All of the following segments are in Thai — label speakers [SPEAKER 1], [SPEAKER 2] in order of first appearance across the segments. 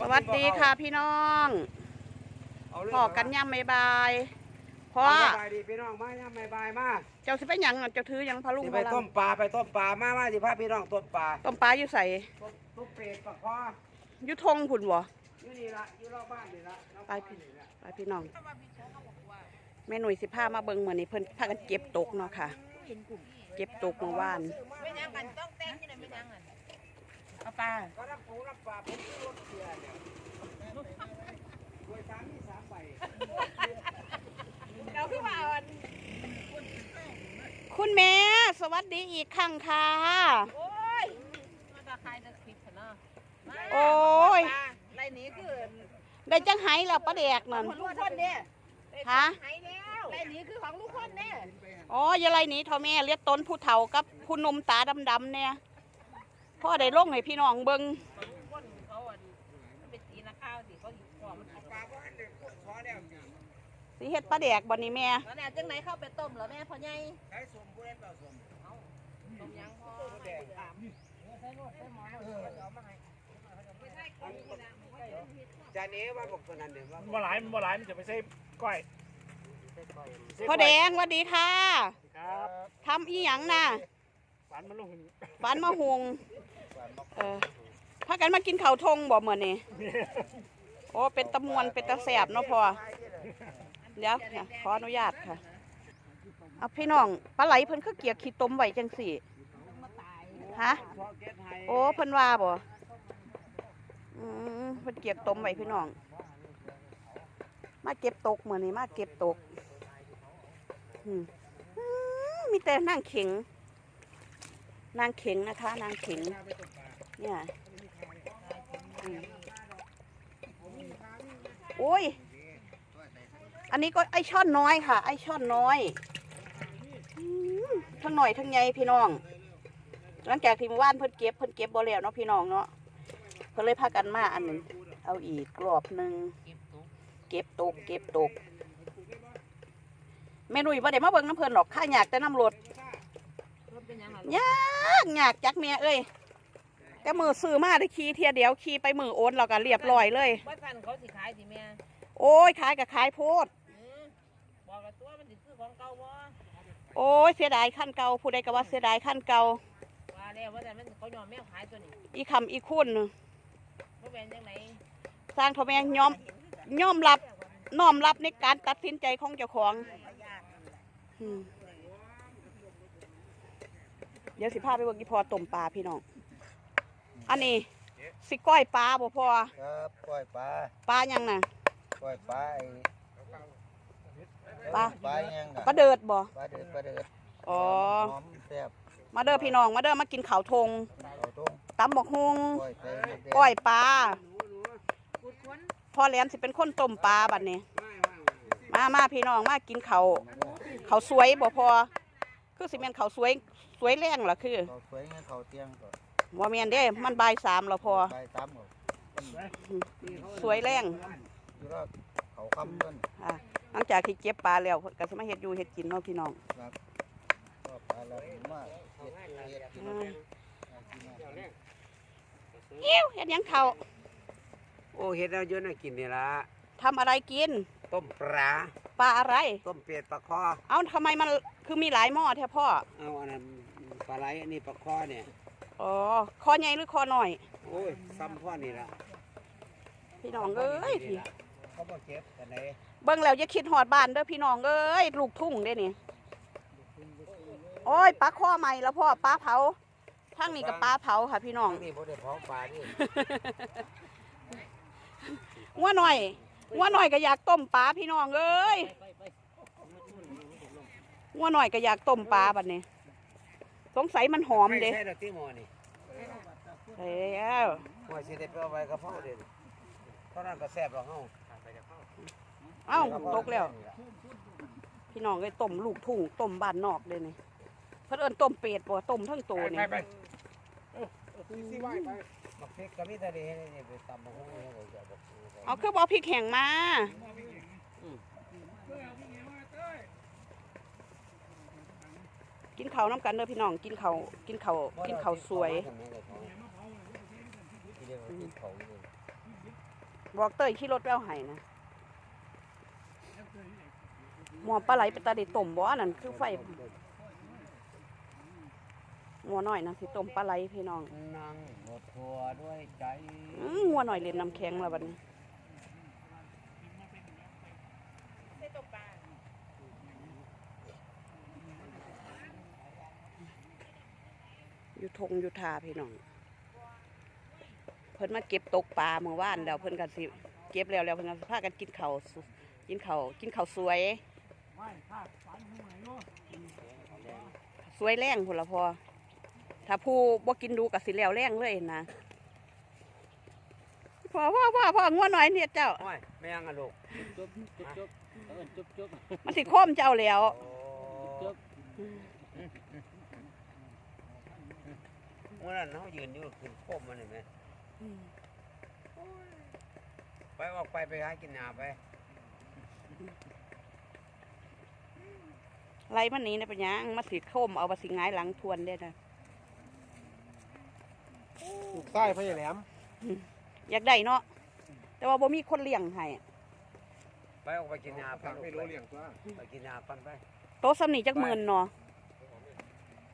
[SPEAKER 1] สวัสดีค่ะพี่น้อง
[SPEAKER 2] เอาเลย
[SPEAKER 1] พอกันย่ำไม่บายพ่อ
[SPEAKER 2] เอาสบายดีพี่น้องมาย่ำไม่บายมา
[SPEAKER 1] เจ้าสิไปหยังอะเจ้าถือหยังพะลุง
[SPEAKER 2] สิ
[SPEAKER 1] พะ
[SPEAKER 2] ไป
[SPEAKER 1] ลั
[SPEAKER 2] ต้
[SPEAKER 1] ง
[SPEAKER 2] มปลาไปต้มปลามามาสิพาพี่น้องต้มปลา
[SPEAKER 1] ต้มปลาอยู่ใส่
[SPEAKER 2] ต้มต้มเป็ดปลาคอ
[SPEAKER 1] อยู่ทงผุนบ่
[SPEAKER 2] อยู่นี่ละอยู่รอบบ้านนี่ละรอบ
[SPEAKER 1] ไป
[SPEAKER 2] บ้าน
[SPEAKER 1] พี่
[SPEAKER 2] นี่ละ
[SPEAKER 1] ไปพี่น้องแม่หนุ่ยสิพามาเบิ่งมื้อนี้เพิ่นพากันเก็บตกเนาะค่ะ เก็บตกเมื่อวาน
[SPEAKER 3] ไม่ยังกันต้องเต้นที่ไหนไม่ยังกัน เอาปลา
[SPEAKER 2] ก็รับปูรับปลาผมซื้อรถเสียเนี่ยรวยสามนี่สามใบ
[SPEAKER 3] เราคือว่าอัน
[SPEAKER 1] คุณแม่สวัสดีอีกครั้งค่ะ
[SPEAKER 3] โอ้ยมันจะคายจะคลิปเนาะ
[SPEAKER 1] โอ้ย
[SPEAKER 3] ไรนี้คือ
[SPEAKER 1] ได้จังไห้แล้วป้าแดกนั่น
[SPEAKER 3] ลูกคนเนี่ย
[SPEAKER 1] ฮะ
[SPEAKER 3] หายแล้วไรนี้คือของลูกคนเนี่ย
[SPEAKER 1] อ๋อย่าไรนี้ท่าแม่เรียกต้นผู้เฒ่ากับผู้นมตาดำๆเนี่ย พ่อได้ลงให้พี่น้องเบิ่ง
[SPEAKER 3] ของลูกคนเขาอันมันเป็นตีนักข้าวสิเขาหยิบของมัน
[SPEAKER 2] ปลาบ้านเนี่ยขอแล้ว
[SPEAKER 1] สิเฮ็ดป้าแดกบ่นี่แม่
[SPEAKER 3] แล้วเนี่ยจังไหนเข้าไปต้มเหรอแม่พ่อใหญ่
[SPEAKER 2] ใช้สมผู้เล่นเปล่าสม
[SPEAKER 3] ต้มยังพ่อ
[SPEAKER 2] แดงจานนี้ว่าบอกตัวนั้นเดี๋ยวว่า
[SPEAKER 4] มันบ่หลายมันบ่หลายมันจะไปใส่ก้อย
[SPEAKER 1] พ่อแดงสวัสดีค่ะ
[SPEAKER 4] ครับ
[SPEAKER 1] ทำอีหยังน่ะ
[SPEAKER 4] ฝันมันลง
[SPEAKER 1] ฝันมาหุงเออพากันมากินข้าวทงบ่มื้อนี้โอ้เป็นตะมวนเป็นตะแสบเนาะพ่อเดี๋ยวค่ะขออนุญาตค่ะเอาพี่น้องปลาไหลเพิ่นคือเกียกขี้ตมไว้จังสี่ฮะ
[SPEAKER 2] พอเก็ตให้
[SPEAKER 1] โอ้เพิ่นว่าบ่อืมเพิ่นเก็บตมไว้พี่น้อง มาเก็บตกมื้อนี้มาเก็บตกอืมอืมมีแต่นางเข็ง นางเข็งนะคะ นางเข็งเนี่ยอืมโอ้ย อันนี้ก็ไอช่อนน้อยค่ะ ไอช่อนน้อยทั้งหน่อยทั้งใหญ่พี่น้อง หลังจากที่เมื่อวานเพิ่นเก็บเพิ่นเก็บบ่แล้วเนาะพี่น้องเนาะเพิ่นเลยพากันมาอันนึงเอาอีกรอบหนึ่งเก็บตกเก็บตกแม่นุ่ยบ่ได้มาเบิ่งน้ำเพิ่นหรอกข้าอยากแต่น้ำรถ
[SPEAKER 3] รถ เป็นยังไง
[SPEAKER 1] ยากยากจักแม่เอ้ยแต่มือซื้อมาได้ขี่เทียเดียวขี่ไปมือโอนแล้วก็เรียบร้อยเลย
[SPEAKER 3] ว่าสันเขาสิขายสิแม่
[SPEAKER 1] โอ้ยขายกับขายโพด
[SPEAKER 3] อืมบอกกับตัวมันสิคือของเก่าบ่
[SPEAKER 1] โอ้ยเสียดายขั้นเก่าผู้ใดก็ว่าเสียดายขั้นเก่า
[SPEAKER 3] ว่าแล้วว่าแต่มันเขายอมแม่ขายตัวนี้
[SPEAKER 1] อีคำอีคุณน่ะ
[SPEAKER 3] เขาเป็นจังไหน
[SPEAKER 1] สร้างทอแม่ยอมยอมรับน้อมรับในการตัดสินใจของเจ้าของอืม เดี๋ยวสิพาไปเบิ่งอีพอต้มปลาพี่น้อง อันนี้สิก้อยปลาบ่พอ
[SPEAKER 5] ครับปล่อยปลา
[SPEAKER 1] ปลายังน่ะ
[SPEAKER 5] ปล่อยปลาไอ้
[SPEAKER 1] ปลา
[SPEAKER 5] ปลายัง
[SPEAKER 1] ปลาเดิดบ่
[SPEAKER 5] ปลาเดือดปลาเดือด
[SPEAKER 1] อ๋อ
[SPEAKER 5] หอมแซ่บ
[SPEAKER 1] มาเด้อพี่น้องมาเด้อมากินข้าวทง
[SPEAKER 5] เอาตรง
[SPEAKER 1] ตำบักฮุง
[SPEAKER 5] ปล่อยใส่เม็ดแดง
[SPEAKER 1] ก้อยปลาพ่อแหลมสิเป็นคนต้มปลาบัดนี้ มามาพี่น้องมากินข้าวข้าวสวยบ่พอคือสิแม่นข้าวสวย สวยแรงเหรอคือ
[SPEAKER 5] เขาสวยเงี้ยเขาเตียงก็
[SPEAKER 1] ว่าแม่นเด้ มันบ่ายสามแล้วพอ
[SPEAKER 5] ใบตามก็
[SPEAKER 1] สวยแรง
[SPEAKER 5] อยู่รอบเขาคำต้น
[SPEAKER 1] อะหลังจากที่เก็บปลาแล้วก็สิมาเฮ็ดอยู่เฮ็ดกินเนาะพี่น้อง
[SPEAKER 5] ครับก็ปลาเราเห็นว่าเห็ดเห็ดกิน
[SPEAKER 1] อ่า
[SPEAKER 5] กินมา
[SPEAKER 1] อิ้วเฮ็ดหยังข้าว
[SPEAKER 2] โอ้เห็ดเราเยอะน่ากินนี่ละ
[SPEAKER 1] ทำอะไรกิน
[SPEAKER 2] ต้มปลา
[SPEAKER 1] ปลาอะไร
[SPEAKER 2] ต้มเป็ดปลาคอ
[SPEAKER 1] เอ้าทำไมมัน คือมีหลายหม้อแท้พ่อ
[SPEAKER 2] เอาอันนั้นปลาไหลอันนี้ปลาคอเนี่ย
[SPEAKER 1] อ๋อ คอใหญ่หรือคอน้อย
[SPEAKER 2] โอ้ยซ้ำพ่อนี่ละ
[SPEAKER 1] พี่น้องเอ้ยพี่
[SPEAKER 2] เขาบอกเก็บกันไหน
[SPEAKER 1] เบิ่งแล้วอย่าคิดหอดบ้านเด้อพี่น้องเอ้ยลูกทุ่งเด้นี่ โอ้ยปลาข้อใหม่แล้วพ่อปลาเผาทั้งนี้กับปลาเผาค่ะพี่น้อง
[SPEAKER 2] นี่บ่ได้เผาปลานี่
[SPEAKER 1] งัวหน่อยงัวหน่อยก็อยากต้มปลาพี่น้องเอ้ย งัวหน่อยก็อยากต้มปลาบัดนี้ สงสัยมันหอมเด้
[SPEAKER 2] ใช่ดอกที่หมอนี่
[SPEAKER 1] เอ้ว
[SPEAKER 2] หัวสิได้ไปเอาไว้กระเพราเด่นเท่านั้นก็แซ่บหรอกเฮา
[SPEAKER 1] เอ้าตกแล้ว พี่น้องเอ้ยต้มลูกทุ่งต้มบ้านนอกเด้นี่เพิ่นเอิ้นต้มเป็ดบ่ต้มทั้งตัวนี่
[SPEAKER 4] ไปไป
[SPEAKER 2] บักพริกก็มีแต่ดีนี่ไปตำบักหุ่งนี่ก็จะบักหุ่ง
[SPEAKER 1] เอาคือบ่เอาพริกแห้งมา กินข้าวน้ำกันเด้อพี่น้องกินข้าวกินข้าวกินข้าวสวย
[SPEAKER 2] ที่เรียกว่ากินเขาอยู่
[SPEAKER 1] บอกเต้ยขี่รถไปเอาให้นะหมอปลาไหลไปตาได้ต้มบ่อันนั้นคือไฟหมัวน้อยนะสิต้มปลาไหลพี่น้อง
[SPEAKER 2] นั่งรถทัวร์ด้วยใจ
[SPEAKER 1] อื้องัวหน่อยเล่นน้ำแข็งแล้วบัดนี้
[SPEAKER 3] ใส่ตัวปลา
[SPEAKER 1] อยู่ทงอยู่ทาพี่น้อง เพิ่นมาเก็บตกปลาเมื่อวานแล้วเพิ่นก็สิเก็บแล้วแล้วเพิ่นก็สิพากันกินข้าวสุกินข้าวกินข้าวสวย
[SPEAKER 4] ไม่ถ้าฝันหัวอยู่
[SPEAKER 1] สวยแรงพุ่นละพอ ถ้าผู้บ่กินดูก็สิแล้วแรงเลยนะพ่อพ่อพ่อพ่องัวหน่อยเนี่ยเจ้า
[SPEAKER 2] โอ้ยแม่งอะลูก
[SPEAKER 5] จุ๊บจุ๊บจุ๊บเออจุ๊บจุ๊บ
[SPEAKER 1] มันสิโคมเจ้าแล้ว
[SPEAKER 2] จุ๊บเมื่อนั้นเขายืนอยู่ขึ้นโคมมันเห็นไหมไปออกไปไปหากินหนาไป
[SPEAKER 1] ไรมันหนี้นะเป็นหยังมาสิโคมเอามาสิหงายหลังทวนได้นะ
[SPEAKER 4] ถูกใต้พญาแหลม
[SPEAKER 1] อยากได้เนาะแต่ว่าบ่มีคนเลี้ยงให้
[SPEAKER 2] ไปออกไปกินหนาไปไม่รู้เรื่องตัวไปกินหนาปันไป
[SPEAKER 1] โต๊ะสำนีจักหมื่นเนาะ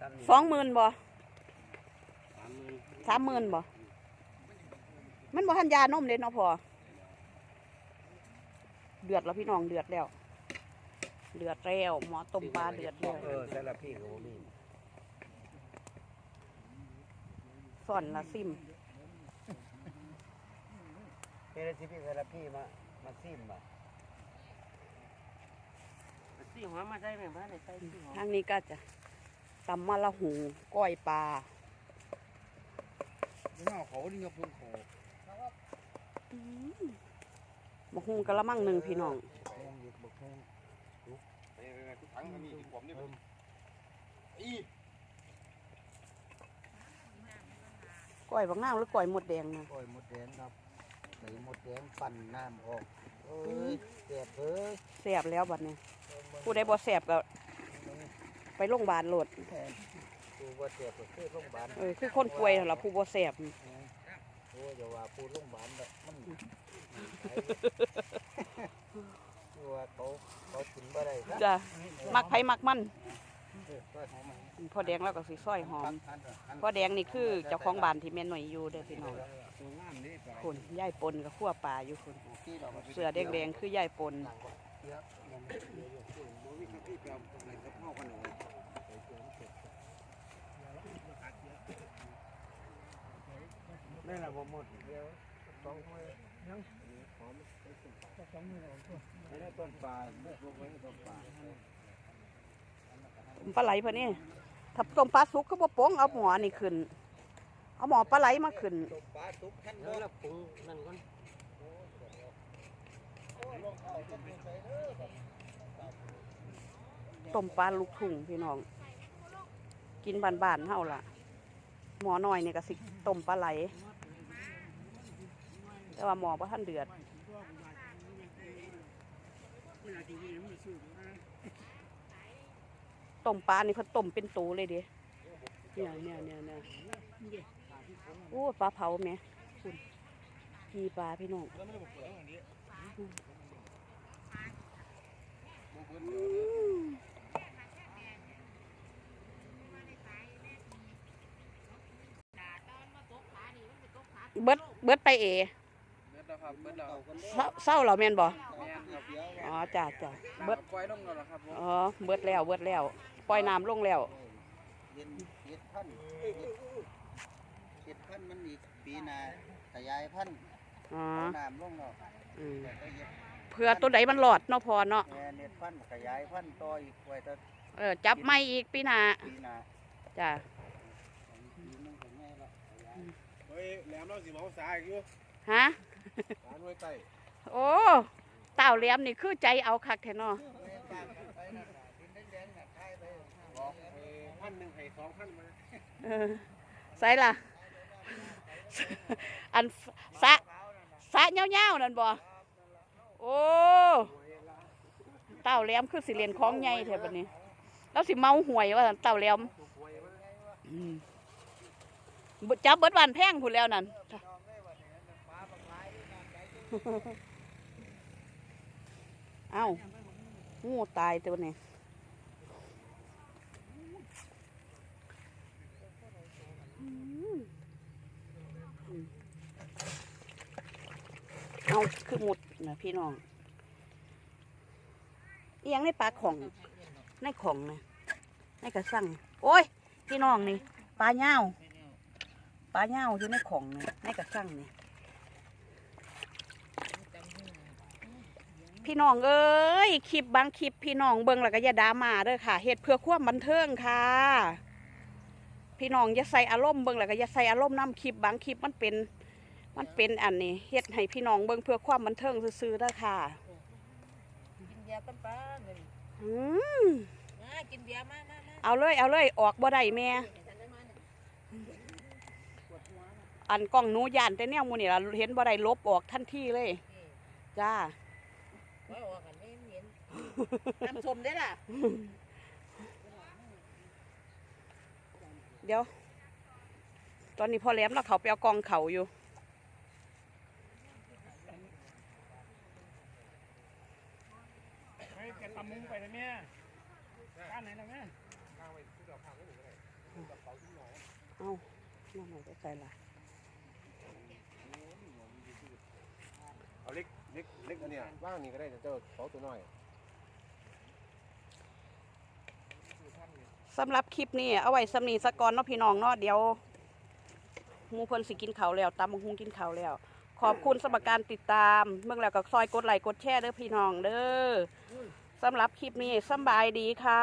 [SPEAKER 2] ตามนี้
[SPEAKER 1] สองหมื่นบ่ สามหมื่นบ่ มันบ่ทันยานมเลยเนาะพอ เดือดแล้วพี่น้องเดือดแล้ว เดือดแล้วหมอต้มปลาเดือดแล้ว
[SPEAKER 2] เออแต่ละพี่ก็บ่มี
[SPEAKER 1] สอนละซิม
[SPEAKER 2] เฮ้ยที่พี่แต่ละพี่มามาซิมบ่
[SPEAKER 3] สี่หัวมาใส่แม่บ้านใส่สี่หัว
[SPEAKER 1] ทางนี้ก็จะตำมะละหูก้อยปลา
[SPEAKER 5] หน้าเขานี่ก็เพิ่งเขา
[SPEAKER 1] บะฮุงกะละมังหนึ่งพี่น้อง
[SPEAKER 5] แรงอยู่บกแรง
[SPEAKER 6] ถังมีที่ผมนี่มัน
[SPEAKER 1] ก้อยบักนาวหรือก้อยหมดแดงนะ
[SPEAKER 5] ปล่อยหมดแดงครับใส่หมดแดงปั่นน้ำออกเอ้ยเจ็บเอ้ย
[SPEAKER 1] แสบแล้วบัดนี้ผู้ใดบ่แสบก็ไปโรงพยาบาลโหลด
[SPEAKER 5] แทนกูว่าเจ็บก็คือโรงพยาบาล
[SPEAKER 1] เออคือคนป่วยนั่นล่ะผู้บ่แสบ
[SPEAKER 5] โอ้ยอย่าว่าปูโรงพยาบาลแบบมันคือว่าเขาเขากินบ่ได้ครับ
[SPEAKER 1] จ้ะมักไผมักมัน
[SPEAKER 5] เออก็หอมมัน
[SPEAKER 1] พ่อแดงแล้วก็สิซอยหอม
[SPEAKER 5] อันอัน
[SPEAKER 1] พ่อแดงนี่คือเจ้าของบ้านที่แม่นหน่อยอยู่เด้อพี่น้อง
[SPEAKER 2] ตัวงามนี่ไป
[SPEAKER 1] คนยายปนกับขั้วปลาอยู่คน
[SPEAKER 5] ที่เรา
[SPEAKER 1] เสือแดงๆคือยายปน
[SPEAKER 5] หนังก็เยอะมันเยอะอยู่
[SPEAKER 2] บ่มีใครพี่ไปเอาอะไรกับพ่อกันเลย นี่แหละบ่หมดเดียวสองถ้วยยังหอมสองมือไม่ได้ต้นปลาไม่พวกไว้ต้นปลา
[SPEAKER 1] ปลาไหลพิ่นนี่ถ้าต้มปลาสุกก็บ่ป้งเอาหมอนี่ขึ้น เอาหมอปลาไหลมาขึ้น
[SPEAKER 5] ตกปลาตุกท่าน
[SPEAKER 2] เออแล้วปรุงนั่นก่อน
[SPEAKER 1] ต้มปลาลูกทุ่งพี่น้อง กินบานๆเฮาล่ะ หมอน้อยเนี่ยก็สิต้มปลาไหล แต่ว่าหมอบ่ทันเดือดต้มปลานี่เพิ่นต้มเป็นตูเลยเด้เนี่ยเนี่ยเนี่ยเนี่ยโอ้ปลาเผาแหมคุณกีปลาพี่น้องเบิดเบิดไปเอ
[SPEAKER 6] ครับเบิดแล้ว
[SPEAKER 1] เศร้าเศร้าเหราแม่นบ่
[SPEAKER 6] แม่นครับ
[SPEAKER 1] อ๋อจ้าจ้าเบิด
[SPEAKER 6] ปล่อยลงแล้วล่ะครับผม
[SPEAKER 1] อ๋อเบิดแล้วเบิดแล้วปล่อยน้ำลงแล้ว
[SPEAKER 5] เย็นเย็ดพันธุ์เย็ดพันธุ์มันอีกปีหน้าขยายพันธุ์
[SPEAKER 1] อ๋อ
[SPEAKER 5] เอาน้ำลงเนาะ
[SPEAKER 1] อืม
[SPEAKER 5] แล้วก็เย็ด
[SPEAKER 1] เพื่อตัวใดมันหลอดเนาะพอเนาะ
[SPEAKER 5] แม่เน็ดพันธุ์ขยายพันธุ์ต่ออีกไว้แต่
[SPEAKER 1] เออจับไม่อีกปีหน้า
[SPEAKER 5] ปีหน้า
[SPEAKER 1] จ้า
[SPEAKER 5] ปีนึงก็ง่ายละขยาย
[SPEAKER 6] เฮ้ยแหลมเราสิเมาสายอยู่
[SPEAKER 1] ฮะ
[SPEAKER 6] ร้านห้วยไก่
[SPEAKER 1] โอ้เต่าเหลี่ยมนี่คือใจเอาคักแท้เนาะ
[SPEAKER 5] แม่บ้านไปนั่นน่ะดินแดงๆน่ะคายไป
[SPEAKER 6] บอกเออพันหนึ่งให้สองพันมา
[SPEAKER 1] เออใส่ล่ะ อันสะสะเงี้ยวๆนั่นบ่โอ้เต่าเหลี่ยมคือสิเรียนของใหญ่แท้บัดนี้ แล้วสิเมาหวยว่าซั่นเต่าเหลี่ยมอืมบ่จับเบิดวันแพงพูนแล้วนั่น เอ้างูตายตัวนี้เอาคือหมดนะพี่น้องเอียงในปลาของในของนะในกระสังโอ้ย พี่น้องนี่ปลาเน่าปลาเน่าอยู่ในของนี่ในกระสังนี่ พี่น้องเอ้ยคลิปบางคลิปพี่น้องเบิ่งแล้วก็อย่าดราม่าเด้อค่ะเฮ็ดเพื่อความบันเทิงค่ะ พี่น้องอย่าใส่อารมณ์เบิ่งแล้วก็อย่าใส่อารมณ์นํคลิปบางคลิปมันเป็น มันเป็นอันนี้เฮ็ดให้พี่น้องเบิ่งเพื่อความบันเทิงซื่อๆเด้อค่ะ
[SPEAKER 3] กินเบียร์กันป้าเงิน
[SPEAKER 1] อืม
[SPEAKER 3] มากินเบียร์มามามา
[SPEAKER 1] เอาเลยเอาเลยออกบ่ได้แม่อันกล้องหนูย่านแต่แนวหมูนี่ล่ะเห็นบ่ได้ลบออกทันทีเลย จ้า
[SPEAKER 3] ไว้ออกกันไม่เห็ นน้ำส้มได้ล่ะ
[SPEAKER 1] เดี๋ยว ตอนนี้พ่อแหลมเราเขาไปเอากองเขาอยู่
[SPEAKER 4] ไปแกตำมุงไปเลยแม่ก้านไหนล่ะแม่
[SPEAKER 1] เอาน้องหน่อยจะใส่ละ
[SPEAKER 6] เอาเล็กเล็กเล็กอันเนี้ยว่างนี่ก็ได้เจ้าเขาตัวน้อย
[SPEAKER 1] สำหรับคลิปนี้เอาไว้สำนีสกอนเนาะพี่น้องเนาะเดี๋ยวหมูเพิ่นสิกินเขาวแล้วตามหงกินเขาวแล้ว ขอบคุณสมการติดตาม เมื่อแล้วก็ซอยกดไลค์กดแชร์เด้อพี่น้องเด้อสำหรับคลิปนี้สำบายดีค่ะ